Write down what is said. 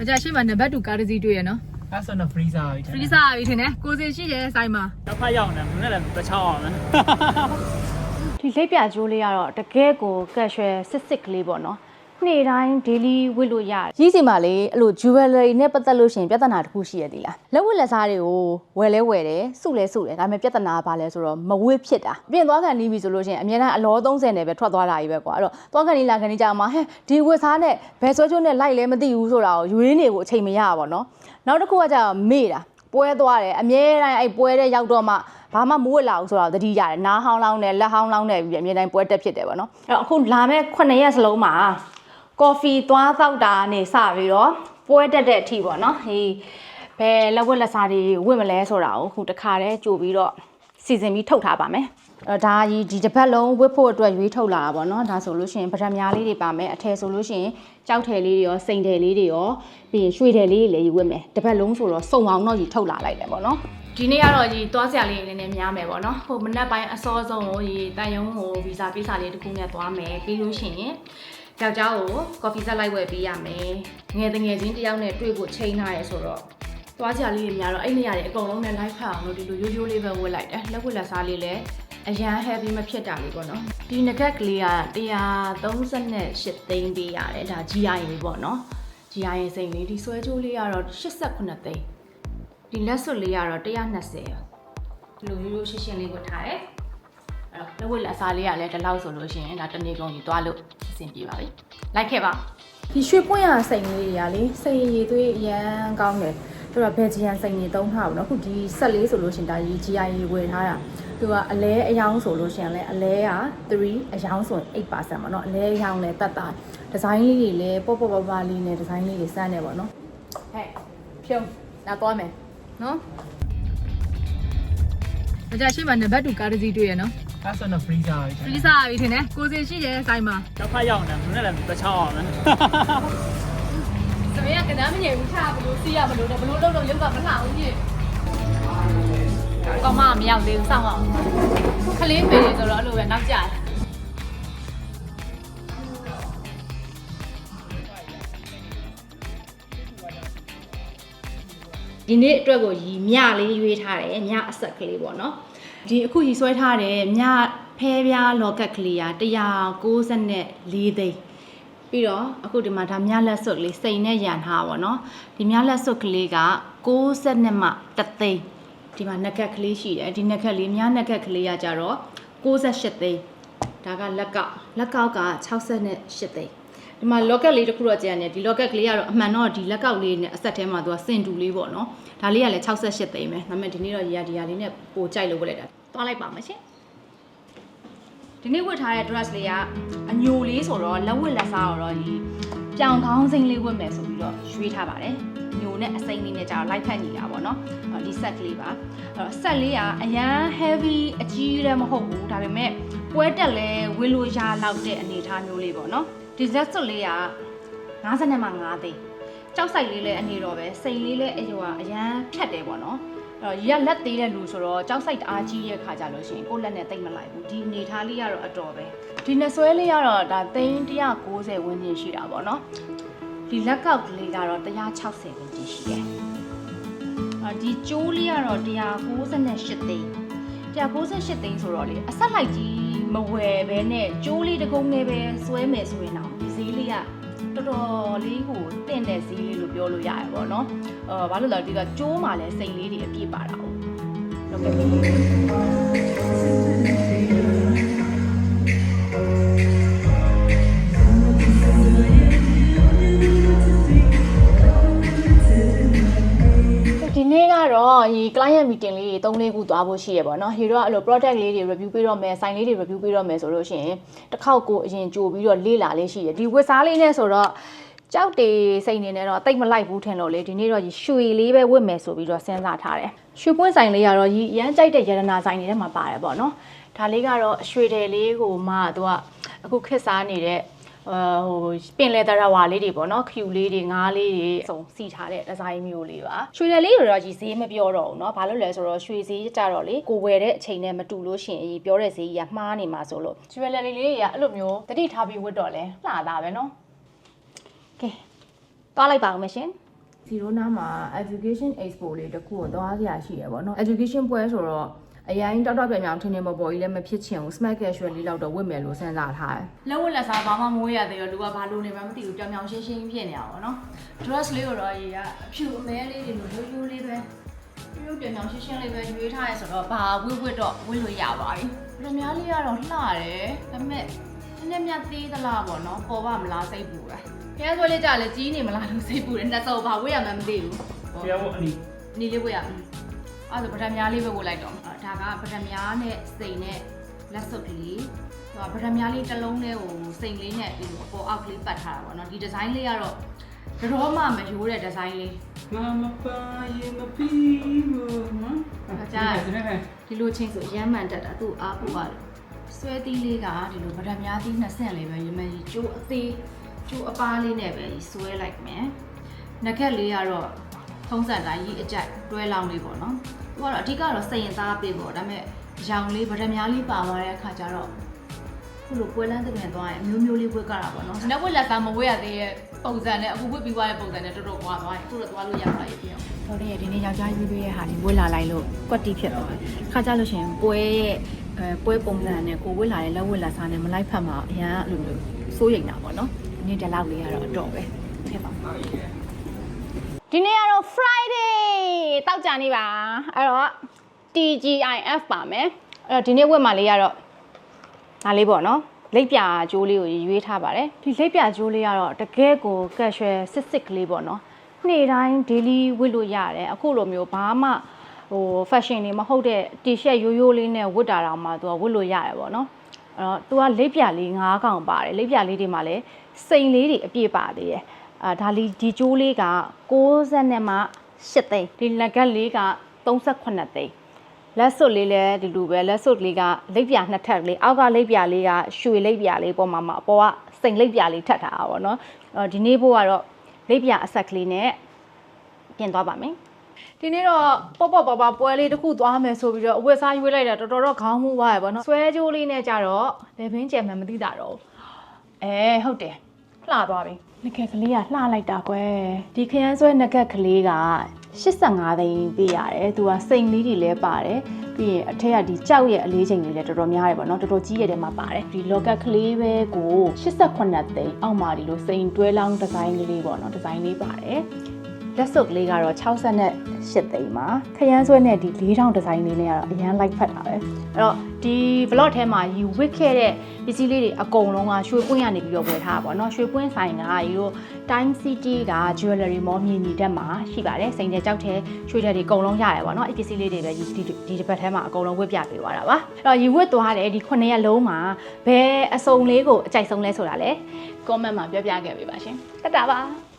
အကြရှိမှနံပါတ်2ကားတစ်စီးတွေ့ရနော်အဲ့ဆိုတော့ freezer ပြီ freezer ပြီထင်တယ်ကိုစင်ရှိတယ်ဆိုင်မှာတော့ဖတ်ရောက်နေမနေ့လည်းတချောင်းအောင်မယ်ဒီလိပ်ပြကျိုးလေးကတော့တကယ်ကိုကက်ရွှယ်စစ်စစ်ကလေးပေါ့နော် နေ့တိုင်း daily ဝတ်လို့ရတယ်ကြီးစီမှာလေအဲ့လို jewelry နဲ့ပတ်သက်လို့ရှရင်ပြဿနာတစ်ခုရှိရသေးလားလက်ဝတ်လက်စားတွေကိုဝယ်လဲဝယ်တယ်စုလဲစုတယ်ဒါပေမဲ့ပြဿနာကဘာလဲဆိုတော့မဝတ်ဖြစ်တာပြင်သွားခံနေပြီဆိုလို့ရှရင်အများအားအလော30နဲ့ပဲထွက်သွားတာကြီးပဲကွာအဲ့တော့သွားခံနေလာခံနေကြမှာဟဲ့ဒီဝတ်စားနဲ့ဘယ်ဆွဲချိုးနဲ့လိုက်လဲမသိဘူးဆိုတာကိုရွေးနေကိုအချိန်မရပါဘောနော်နောက်တစ်ခုကကြာမေ့တာပွဲသွားတယ်အမြဲတမ်းအဲ့ပွဲတဲ့ရောက်တော့မှဘာမှမဝတ်လာဘူးဆိုတော့သတိရတယ်နားဟောင်းလောင်းနဲ့လက်ဟောင်းလောင်းနဲ့ပြီးအမြဲတမ်းပွဲတက်ဖြစ်တယ်ပေါ့နော်အဲ့တော့အခုလာမဲ့9ရက်စလုံးမှာ ကော်ဖီသွားသောက်တာနေစပြီးတော့ပွဲတက်တဲ့အထိပေါ့နော်ဟေးဘယ်လက်ဝက်လက်စားတွေဝတ်မလဲဆိုတာကိုအခုတခါတည်းကြိုပြီးတော့စီစဉ်ပြီးထုတ်ထားပါမယ်အဲ့ဒါကြီးဒီတစ်ပတ်လုံးဝတ်ဖို့အတွက်ရွေးထုတ်လာတာပေါ့နော်ဒါဆိုလို့ရှိရင်ပထမများလေးတွေပါမယ်အထည်ဆိုလို့ရှိရင်ကြောက်ထည်လေးတွေရောစိန်ထည်လေးတွေရောပြီးရင်ရွှေထည်လေးတွေလည်းယူဝတ်မယ်တစ်ပတ်လုံးဆိုတော့စုံအောင်တော့ကြီးထုတ်လာလိုက်တယ်ပေါ့နော်ဒီနေ့ကတော့ကြီးသွားစရာလေးနည်းနည်းများမယ်ပေါ့နော်ဟိုမနက်ပိုင်းအစောဆုံးကိုကြီးတန်ယုံဟိုဗီဇာကိစ္စလေးတစ်ခုနဲ့သွားမယ်ပြီးလို့ရှိရင် ယောက်ျားကိုကော်ဖီဆက်လိုက်ဝယ်ပေးရမယ်ငယ်တငယ်ချင်းတစ်ယောက်နဲ့တွေ့ဖို့ချိန်ထားရဲဆိုတော့သွားကြလေးတွေများတော့အဲ့နေရာတွေအကုန်လုံးနဲ့ live ဖတ်အောင်လို့ဒီလိုရိုးရိုးလေးပဲဝတ်လိုက်တယ်လက်ဝတ်လက်စားလေးလည်းအရန် heavy မဖြစ်တာလေးပေါ့နော်ဒီငကက်ကလေးက138သိန်းပေးရတယ်ဒါ GI လေးပေါ့နော် GI စိန်လေးဒီဆွဲကြိုးလေးကတော့89သိန်းဒီလက်စွပ်လေးကတော့120ဒီလိုရိုးရိုးရှင်းရှင်းလေးဝတ်ထားတယ်အဲ့တော့လက်ဝတ်လက်စားလေးကလည်းဒီလောက်ဆိုလို့ရှိရင်ဒါတနေ့ကုန်ကြီးသွားလို့အ ဆင်ပြေပါပြီလိုက်ခဲ့ပါဒီရွှေပွင့်ရစိန်လေးတွေကလေစိန်ရည်သွေးအရန်ကောင်းတယ်ဆိုတော့ဘယ်ဂျီယန်စိန်တွေသုံးထားပါတော့အခုဒီဆက်လေးဆိုလို့ရှိရင်ဒါကြီး GI ဝယ်ထားတာသူကအလဲအယောင်ဆိုလို့ရှိရင်လည်းအလဲက3အယောင်ဆိုရင်8%ပေါ့နော်အလဲအယောင်လည်းတတ်တာဒီဇိုင်းလေးတွေလည်းပေါ့ပေါ့ပါပါလေးနဲ့ဒီဇိုင်းလေးတွေစမ်းတယ်ပေါ့နော်ဟဲ့ဖြုံလာသွားမယ်နော်အကြရှိမှနံပါတ်2ကားတစ်စီးတွေ့ရနော် အဲ့ဆိုတော့ freezer ပြီ freezer ပြီထင်တယ်ကိုစင်ရှိတယ်ဆိုင်မှာတော့ဖတ်ရောက်နေမနေ့လည်းတချောင်းအောင်မယ်သမီးကကနမ်းမငယ်ဘူးထားဘလို့စီးရဘလို့တော့ဘလို့တော့တော့ရုပ်ကမလှဘူးကြီးကောင်းမမရောက်သေးဘူးစောင့်အောင်ခလေးမေလေးဆိုတော့အဲ့လိုပဲနောက်ကျတယ်ဒီနေ့အတွက်ကိုရီမြလေးရွေးထားတယ်မြအဆက်ကလေးပေါ့နော် ဒီအခုရီဆွဲထားတယ်မြဖဲပြားလောကက်ကလေးက194သိန်းပြီးတော့အခုဒီမှာဒါမြလက်စွပ်ကလေးစိန်နဲ့ရန်ထားပါတော့ဒီမြလက်စွပ်ကလေးက62မှ3သိန်းဒီမှာနက်ကက်ကလေးရှိတယ်ဒီနက်ကက်လေးမြနက်ကက်ကလေးကကြတော့68သိန်းဒါကလက်ကောက်လက်ကောက်က68သိန်း ဒီမှာ locket လေးတစ်ခုတော့ကျန်တယ်ဒီ locket ကလေးကတော့အမှန်တော့ဒီလက်ကောက်လေးနဲ့အဆက်ထဲမှာသူကစင်တူလေးပေါ့နော်ဒါလေးကလည်း68သိန်းပဲဒါပေမဲ့ဒီနေ့တော့ရာဒီယာလေးနဲ့ပိုကြိုက်လို့ဝတ်လိုက်တာသွားလိုက်ပါမယ်ရှင်ဒီနေ့ဝတ်ထားတဲ့ dress လေးကအညိုလေးဆိုတော့လက်ဝတ်လက်စားတော့ဒီပြောင်ခေါင်းစိမ့်လေးဝတ်မယ်ဆိုပြီးတော့ရွေးထားပါတယ်ညိုနဲ့အစိမ့်လေးနဲ့ကြာတော့လိုက်ဖက်ညီတာပေါ့နော်အဲ့ဒီ set ကလေးပါအဲ့တော့ set လေးကအရန် heavy အကြီးလည်းမဟုတ်ဘူးဒါပေမဲ့ပွဲတက်လဲဝတ်လို့ရလောက်တဲ့အနေအထားမျိုးလေးပေါ့နော် ဒီ set စွပ်လေးက50နဲ့မှ5သိန်းကြောက်ဆိုင်လေးလည်းအနေတော့ပဲစိန်လေးလည်းအရွာအရန်ဖြတ်တယ်ပေါ့နော်အဲ့တော့ရလက်သေးတဲ့လူဆိုတော့ကြောက်ဆိုင်တအားကြီးရဲ့ခါကြလို့ရှိရင်ကိုယ့်လက်နဲ့တိတ်မလိုက်ဘူးဒီအနေထားလေးကတော့အတော်ပဲဒီနှစ်ဆွဲလေးကတော့ဒါသိန်း190ဝန်းကျင်ရှိတာပေါ့နော်ဒီလက်ကောက်ကလေးကတော့160ဝန်းကျင်ရှိတယ်အော်ဒီကျိုးလေးကတော့198သိန်း 198သိန်းဆိုတော့လေအဆက်လိုက်ကြီးမဝယ်ဘဲနဲ့ကျိုးလေးတစ်ကုန်းနဲ့ပဲဆွဲမယ်ဆိုရင်တော့ဒီဈေးလေးကတော်တော်လေးကိုတင့်တဲ့ဈေးလေးလို့ပြောလို့ရတယ်ပေါ့နော်အော်ဘာလို့လဲဒီကကျိုးမှလည်းစိန်လေးတွေအပြည့်ပါတာ哦ဟုတ်ကဲ့ဒီနေ့ကတော့ဒီ client meeting လေး တွေ3-4ခုသွားဖို့ရှိရပါတော့။ဟီတော့အဲ့လို product လေးတွေ review ပေးတော့မယ်၊ sign လေးတွေ review ပေးတော့မယ်ဆိုလို့ရှိရင်တစ်ခေါက်ကိုအရင်ကြိုပြီးတော့လေ့လာလေးရှိရ။ဒီဝက်စားလေးနဲ့ဆိုတော့ကြောက်တေစိတ်နေနဲ့တော့တိတ်မလိုက်ဘူးထင်လို့လေဒီနေ့တော့ရွှေလေးပဲဝတ်မယ်ဆိုပြီးတော့စဉ်းစားထားတယ်။ရွှေပွင့်ဆိုင်လေးကတော့ဒီရမ်းကြိုက်တဲ့ရတနာဆိုင်တွေထဲမှာပါတယ်ပေါ့နော်။ဒါလေးကတော့ရွှေတယ်လေးကိုမှသူကအခုခက်စားနေတဲ့အာ ဟိုပင်လေတရဝါလေးတွေပေါ့နော်ခ ्यू လေးတွေငါးလေးတွေစုံစီထားတဲ့ဒီဇိုင်းမျိုးလေးပါရွှေတယ်လေးတွေတော့ကြီးဈေးမပြောတော့ဘူးเนาะဘာလို့လဲဆိုတော့ရွှေဈေးကြတော့လေကိုဝယ်တဲ့အချိန်နဲ့မတူလို့ရှိရင်အကြီးပြောတဲ့ဈေးကြီးကမှားနေမှာဆိုလို့ရွှေတယ်လေးတွေကအဲ့လိုမျိုးတတိထားပြီးဝတ်တော့လဲလှတာပဲเนาะကဲသွားလိုက်ပါဦးမရှင် စီရိုနာမှာ education expo လေးတစ်ခုကိုသွားစရာရှိရပေါ့နော် education ပွဲဆိုတော့ အရင်တောက်တောက်ပြောင်ပြောင်ထင်းထင်းပေါ်ပေါ်ကြီးလည်းမဖြစ်ချင်ဘူး smart casual လေးလောက်တော့ဝတ်မယ်လို့စဉ်းစားထားတယ်လက်ဝတ်လက်စားဘာမှမဝေးရသေးရောလူကဘာလို့နေမှမသိဘူးပြောင်ပြောင်ရှင်းရှင်းဖြစ်နေတာပေါ့နော် dress လေးကိုတော့ရေကအဖြူအမဲလေးတွေလိုရိုးရိုးလေးပဲရိုးပြောင်ပြောင်ရှင်းရှင်းလေးပဲရွေးထားရဆိုတော့ဘာဝတ်ဝတ်တော့ဝတ်လို့ရပါပြီပထမလေးကတော့လှတယ်ဒါပေမဲ့နည်းနည်းမြတ်သေးသလားပေါ့နော်ပေါ်ပါမလားစိတ်ပူတယ်ခဲဆွဲလေးကြလည်းကြီးနေမလားလို့စိတ်ပူတယ်နှစ်စုံဘာဝတ်ရမှန်းမသိဘူးဖျက်ဖို့အနီနီလေးဝတ်ရမယ်အဲ့ဒါပထမလေးပဲဝတ်လိုက်တော့ဒါ ကပထမနဲ့စိန်နဲ့လက်စုပ်ကလေးဟိုပထမလေးတစ်လုံးလေးကိုစိန်လေးနဲ့ပြီးတော့အပေါ်အောက်ကလေးပတ်ထားတာပေါ့နော်ဒီဒီဇိုင်းလေးကတော့တော့မှမရိုးတဲ့ဒီဇိုင်းလေးမမပါရေမပီဘူးနော်ဒီလိုချင်းဆိုရမ်းမှန်တက်တာသူ့အားပူပါလို့ဆွဲသီးလေးကဒီလိုဗဒများသီးနှစ်ဆင့်လေးပဲရမကြီးကျိုးအသေးကျိုးအပားလေးနဲ့ပဲဆွဲလိုက်မယ်။နက်ခက်လေးကတော့ ထုံးစံတိုင်းကြီးအကြိုက်တွဲလောင်းလေးပေါ့နော်။သူကတော့အဓိကတော့စိရင်သားပေးပေါ့ဒါပေမဲ့ရောင်လေးဗဒများလေးပါသွားတဲ့အခါကျတော့ခုလိုပွဲလန်းတပင်သွားရင်အမျိုးမျိုးလေးဝတ်ကြတာပေါ့နော်။နောက်ဝတ်လက်သားမဝတ်ရသေးတဲ့ပုံစံနဲ့အခုဝတ်ပြီးသွားတဲ့ပုံစံနဲ့တော်တော်ကွာသွားရင်ခုတော့သွားလို့ရပါရဲ့ပြော။တော်တယ်ဒီနေ့ယောက်ျားရွေးရွေးရဲ့ဟာလေးဝတ်လာလိုက်လို့ကွက်တီဖြစ်သွားတယ်။ခါကြလို့ရှိရင်ပွဲရဲ့အဲပွဲပုံစံနဲ့ကိုဝတ်လာတဲ့လက်ဝတ်လက်စားနဲ့မလိုက်ဖက်မှာအရန်အဲ့လိုမျိုးစိုးရိမ်တာပေါ့နော်။ဒီနေ့ဒီလောက်လေးကတော့အတော်ပဲဖြစ်ပါ ဒီနေ့ကတော့ Friday တောက်ကြနေပါအဲ့တော့ TGIF ပါမယ်အဲ့တော့ဒီနေ့ဝတ်မှလေးကတော့ဒါလေးပေါ့နော်လိပ်ပြကျိုးလေးကိုရွေးထားပါတယ်ဒီလိပ်ပြကျိုးလေးကတော့တကယ်ကို casual စစ်စစ်ကလေးပေါ့နော်နေ့တိုင်း daily ဝတ်လို့ရတယ်အခုလိုမျိုးဘာမှဟို fashion တွေမဟုတ်တဲ့ t-shirt ရိုးရိုးလေးနဲ့ဝတ်တာတော့မှသူကဝတ်လို့ရတယ်ပေါ့နော်အဲ့တော့သူကလိပ်ပြလေး၅កောင်ပါတယ်လိပ်ပြလေးတွေမှာလည်းစိန်လေးတွေအပြည့်ပါသေးတယ် အာဒါလီဒီကျိုးလေးက60နဲ့မှ8သိန်းဒီလက်ကက်လေးက38သိန်းလက်စွပ်လေးလည်းဒီလိုပဲလက်စွပ်လေးကလိပ်ပြနှစ်ထပ်လေးအောက်ကလိပ်ပြလေးကရွှေလိပ်ပြလေးပေါ်မှာမှာအပေါ်ကစိန်လိပ်ပြလေးထပ်ထားတာပေါ့နော်အော်ဒီနေ့ဘို့ကတော့လိပ်ပြအဆက်ကလေးနဲ့ပြင်သွားပါမယ်ဒီနေ့တော့ပေါ့ပေါ့ပါပါပွဲလေးတစ်ခုသွားမယ်ဆိုပြီးတော့အဝတ်စားရွေးလိုက်တာတော်တော်တော့ခေါင်းမှုသွားရပါတော့ဆွဲကြိုးလေးနဲ့ကြတော့လေဘင်းကျယ်မှန်မသိတာတော့အဲဟုတ်တယ် လှသွားပြီငကက်ကလေးကလှလိုက်တာကွယ်ဒီခရမ်းဆွဲငကက်ကလေးက85သိန်းပေးရတယ်သူကစိန်လေးတွေလည်းပါတယ်ပြီးရင်အထက်ကဒီကြောက်ရဲ့အလေးချိန်လေးလည်းတော်တော်များတယ်ပေါ့နော်တော်တော်ကြီးရတဲ့မှာပါတယ်ဒီ locket ကလေးပဲကို88သိန်းအောက်မှာဒီလိုစိန်တွဲလောင်းဒီဇိုင်းကလေးပေါ့နော်ဒီဇိုင်းလေးပါတယ် လက်စုပ်ကလေးကတော့68သိန်းပါခရမ်းဆွဲနဲ့ဒီ4000ဒီဇိုင်းလေးနဲ့ကတော့အရန် like ဖတ်တာပဲအဲ့တော့ဒီ vlog ထဲမှာယူဝစ်ခဲ့တဲ့ပစ္စည်းလေးတွေအကုန်လုံးကရွှေပွင့်ရနေပြီးတော့ဝယ်ထားတာပေါ့နော်ရွှေပွင့်ဆိုင်ကဒီလို Time City က jewelry mall မြင်ညီတက်မှာရှိပါတယ်စိန်တဲ့ကြောက်တဲ့ရွှေတဲ့တွေအကုန်လုံးရတယ်ပေါ့နော်အဲ့ပစ္စည်းလေးတွေပဲဒီဒီဒီတစ်ပတ်ထဲမှာအကုန်လုံးဝတ်ပြပေးသွားတာပါအဲ့တော့ယူဝစ်သွားတယ်ဒီခုနှစ်ရက်လုံးမှာဘယ်အစုံလေးကိုအကြိုက်ဆုံးလဲဆိုတာလဲ comment မှာပြောပြခဲ့ပေးပါရှင်တက်တာပါ